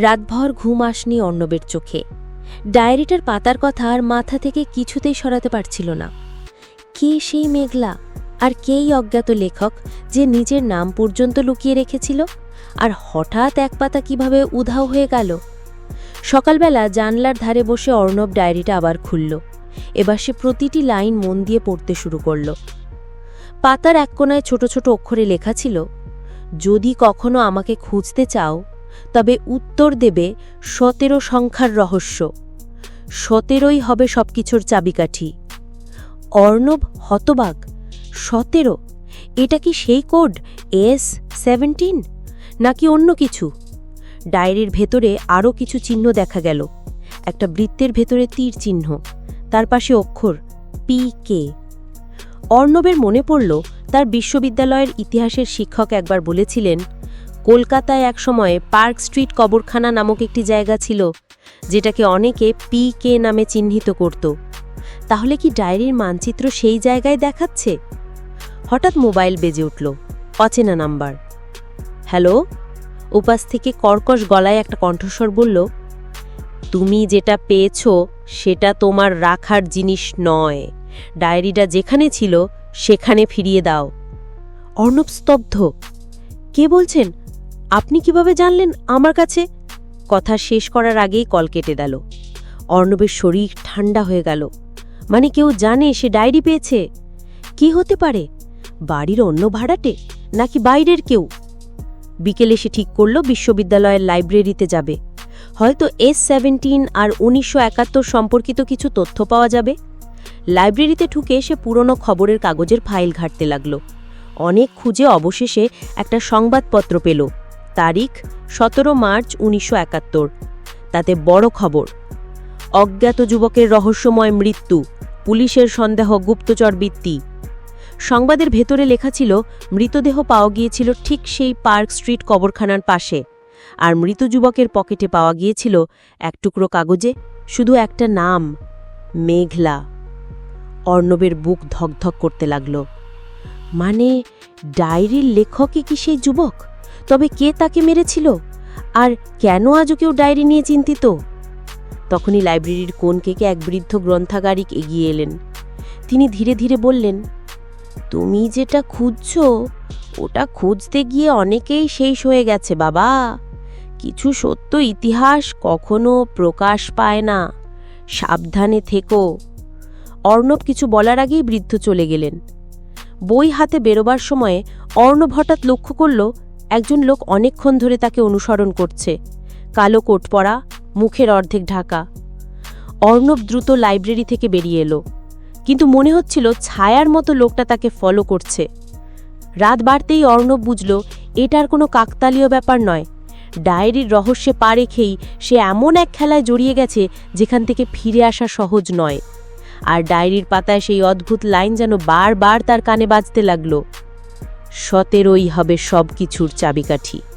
রাতভর ঘুম আসনি অর্ণবের চোখে। ডায়েরিটার পাতার কথা আর মাথা থেকে কিছুতেই সরাতে পারছিল না। কে সেই মেঘলা? আর কেই অজ্ঞাত লেখক যে নিজের নাম পর্যন্ত লুকিয়ে রেখেছিল? আর হঠাৎ এক পাতা কীভাবে উধাও হয়ে গেল? সকালবেলা জানলার ধারে বসে অর্ণব ডায়েরিটা আবার খুলল। এবার সে প্রতিটি লাইন মন দিয়ে পড়তে শুরু করল। পাতার এক কোনায় ছোট ছোট অক্ষরে লেখা ছিল, যদি কখনো আমাকে খুঁজতে চাও তবে উত্তর দেবে সতেরো সংখ্যার রহস্য। সতেরোই হবে সবকিছুর চাবিকাঠি। অর্ণব হতবাক, সতেরো? এটা কি সেই কোড এস সেভেন্টিন? নাকি অন্য কিছু? ডায়েরির ভেতরে আরও কিছু চিহ্ন দেখা গেল। একটা বৃত্তের ভেতরে তীর চিহ্ন, তার পাশে অক্ষর পি কে। অর্ণবের মনে পড়ল, তার বিশ্ববিদ্যালয়ের ইতিহাসের শিক্ষক একবার বলেছিলেন কলকাতায় একসময়ে পার্ক স্ট্রিট কবরখানা নামক একটি জায়গা ছিল, যেটাকে অনেকে পি কে নামে চিহ্নিত করত। তাহলে কি ডায়েরির মানচিত্র সেই জায়গায় দেখাচ্ছে? হঠাৎ মোবাইল বেজে উঠল, অচেনা নাম্বার। হ্যালো? উপাস থেকে কর্কশ গলায় একটা কণ্ঠস্বর বলল, তুমি যেটা পেয়েছ, সেটা তোমার রাখার জিনিস নয়। ডায়েরিটা যেখানে ছিল, সেখানে ফিরিয়ে দাও। অর্ণব স্তব্ধ। কে বলছেন? আপনি কীভাবে জানলেন আমার কাছে? কথা শেষ করার আগেই কল কেটে দিল। অর্ণবের শরীর ঠান্ডা হয়ে গেল। মানে কেউ জানে সে ডায়েরি পেয়েছে? কি হতে পারে? বাড়ির অন্য ভাড়াটে? নাকি বাইরের কেউ? বিকেলে সে ঠিক করল বিশ্ববিদ্যালয়ের লাইব্রেরিতে যাবে। হয়তো এস সেভেন্টিন আর উনিশশো একাত্তর সম্পর্কিত কিছু তথ্য পাওয়া যাবে। লাইব্রেরিতে ঢুকে সে পুরনো খবরের কাগজের ফাইল ঘাঁটতে লাগল। অনেক খুঁজে অবশেষে একটা সংবাদপত্র পেল। তারিখ সতেরো মার্চ উনিশশো একাত্তর। তাতে বড় খবর, অজ্ঞাত যুবকের রহস্যময় মৃত্যু, পুলিশের সন্দেহ গুপ্তচর বৃত্তি। সংবাদের ভেতরে লেখা ছিল, মৃতদেহ পাওয়া গিয়েছিল ঠিক সেই পার্ক স্ট্রিট কবরখানার পাশে, আর মৃত যুবকের পকেটে পাওয়া গিয়েছিল এক টুকরো কাগজে শুধু একটা নাম, মেঘলা। অর্ণবের বুক ধকধক করতে লাগল। মানে ডায়েরির লেখকই কি সেই যুবক? তবে কে তাকে মেরেছিল? আর কেন আজও কেউ ডায়েরি নিয়ে চিন্তিত? তখনই লাইব্রেরির কোন কেকে এক বৃদ্ধ গ্রন্থাগারিক এগিয়ে এলেন। তিনি ধীরে ধীরে বললেন, তুমি যেটা খুঁজছ, ওটা খুঁজতে গিয়ে অনেকেই শেষ হয়ে গেছে, বাবা। কিছু সত্য ইতিহাস কখনো প্রকাশ পায় না। সাবধানে থেকো। অর্ণব কিছু বলার আগেই বৃদ্ধ চলে গেলেন। বই হাতে বেরোবার সময়ে অর্ণব হঠাৎ লক্ষ্য করল একজন লোক অনেকক্ষণ ধরে তাকে অনুসরণ করছে। কালো কোট পরা, মুখের অর্ধেক ঢাকা। অর্ণব দ্রুত লাইব্রেরি থেকে বেরিয়ে এলো। কিন্তু মনে হচ্ছিল ছায়ার মতো লোকটা তাকে ফলো করছে। রাত বাড়তেই অর্ণব বুঝল এটার কোনো কাকতালীয় ব্যাপার নয়। ডায়েরির রহস্যে পা রেখেই সে এমন এক খেলায় জড়িয়ে গেছে যেখান থেকে ফিরে আসা সহজ নয়। আর ডায়েরির পাতায় সেই অদ্ভুত লাইন যেন বারবার তার কানে বাজতে লাগল। সতেরোই হবে সব কিছুর চাবিকাঠি।